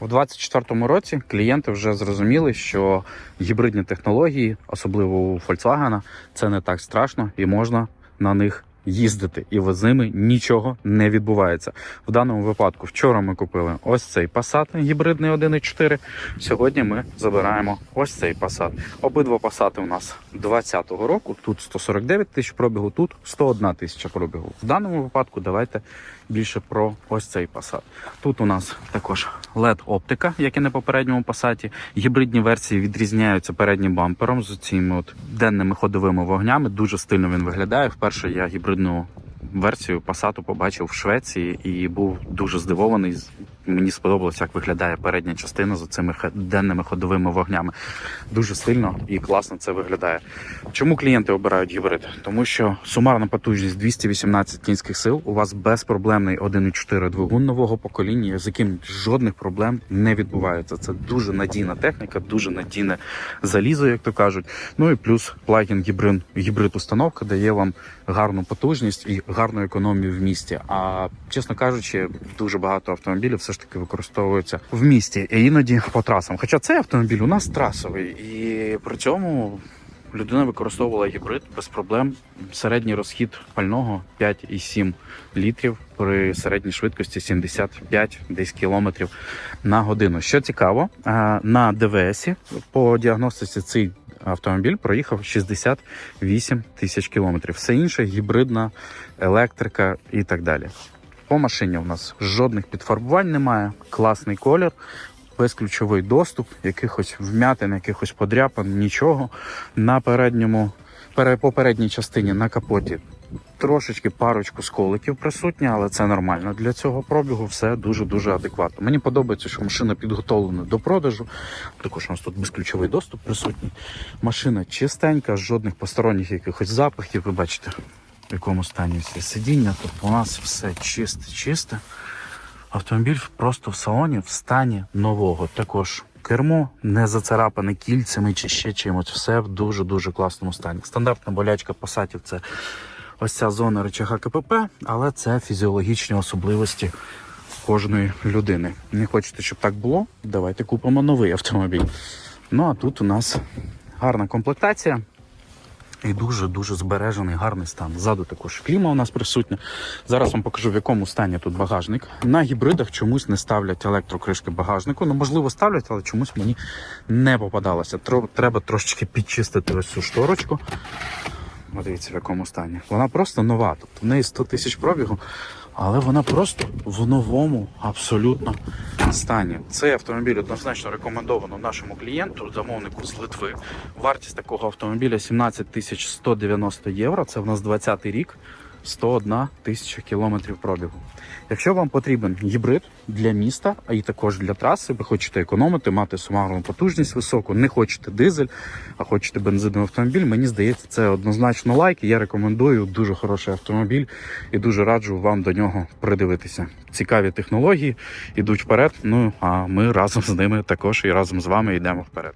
У 2024 році клієнти вже зрозуміли, що гібридні технології, особливо у Volkswagen, це не так страшно і можна на них їздити. І з ними нічого не відбувається. В даному випадку вчора ми купили ось цей Passat гібридний 1.4. Сьогодні ми забираємо ось цей Passat. Обидва Passat у нас 2020 року. Тут 149 тисяч пробігу, тут 101 тисяча пробігу. В даному випадку давайте більше про ось цей Passat. Тут у нас також led оптика, як і на попередньому Passat. Гібридні версії відрізняються переднім бампером з цими от денними ходовими вогнями. Дуже стильно він виглядає. Вперше я гібридну версію Passat побачив в Швеції і був дуже здивований. Мені сподобалось, як виглядає передня частина з цими денними ходовими вогнями. Дуже стильно і класно це виглядає. Чому клієнти обирають гібрид? Тому що сумарна потужність 218 кінських сил. У вас безпроблемний 1.4 двигун нового покоління, з яким жодних проблем не відбувається. Це дуже надійна техніка, дуже надійне залізо, як то кажуть. Ну і плюс плагін гібрид, гібрид установка дає вам гарну потужність і гарну економію в місті. А чесно кажучи, дуже багато автомобілів все ж таки використовуються в місті і іноді по трасам. Хоча цей автомобіль у нас трасовий, і при цьому людина використовувала гібрид без проблем. Середній розхід пального 5,7 літрів при середній швидкості 75 десь кілометрів на годину. Що цікаво, е, на ДВСі по діагностиці цей автомобіль проїхав 68 тисяч кілометрів. Все інше гібридна електрика і так далі. По машині у нас жодних підфарбувань немає, класний колір, безключовий доступ, якихось вмятин, якихось подряпин, нічого. На передньому, попередній частині на капоті трошечки парочку сколиків присутні, але це нормально. Для цього пробігу все дуже-дуже адекватно. Мені подобається, що машина підготовлена до продажу. Також у нас тут безключовий доступ присутній. Машина чистенька, жодних посторонніх якихось запахів. Ви бачите, в якому стані всі сидіння. Тут у нас все чисте, чисте. Автомобіль просто в салоні в стані нового. Також кермо не зацарапане кільцями чи ще чимось. Все в дуже дуже класному стані. Стандартна болячка посадів це ось ця зона рычага КПП, але це фізіологічні особливості кожної людини. Не хочете, щоб так було? Давайте купимо новий автомобіль. Ну а тут у нас гарна комплектація. І дуже-дуже збережений гарний стан. Ззаду також кліма у нас присутня. Зараз вам покажу, в якому стані тут багажник. На гібридах чомусь не ставлять електрокришки багажнику. Ну, можливо, ставлять, але чомусь мені не попадалося. Треба трошечки підчистити ось цю шторочку. Дивіться, в якому стані. Вона просто нова. Тобто в неї 100 тисяч пробігу, але вона просто в новому абсолютно стані. Цей автомобіль однозначно рекомендовано нашому клієнту, замовнику з Литви. Вартість такого автомобіля 17 190 євро. Це в нас 20-й рік. 101 тисяча кілометрів пробігу. Якщо вам потрібен гібрид для міста, а і також для траси, ви хочете економити, мати сумарну потужність високу, не хочете дизель, а хочете бензиновий автомобіль, мені здається, це однозначно лайк. Я рекомендую дуже хороший автомобіль і дуже раджу вам до нього придивитися. Цікаві технології ідуть вперед. Ну а ми разом з ними також і разом з вами йдемо вперед.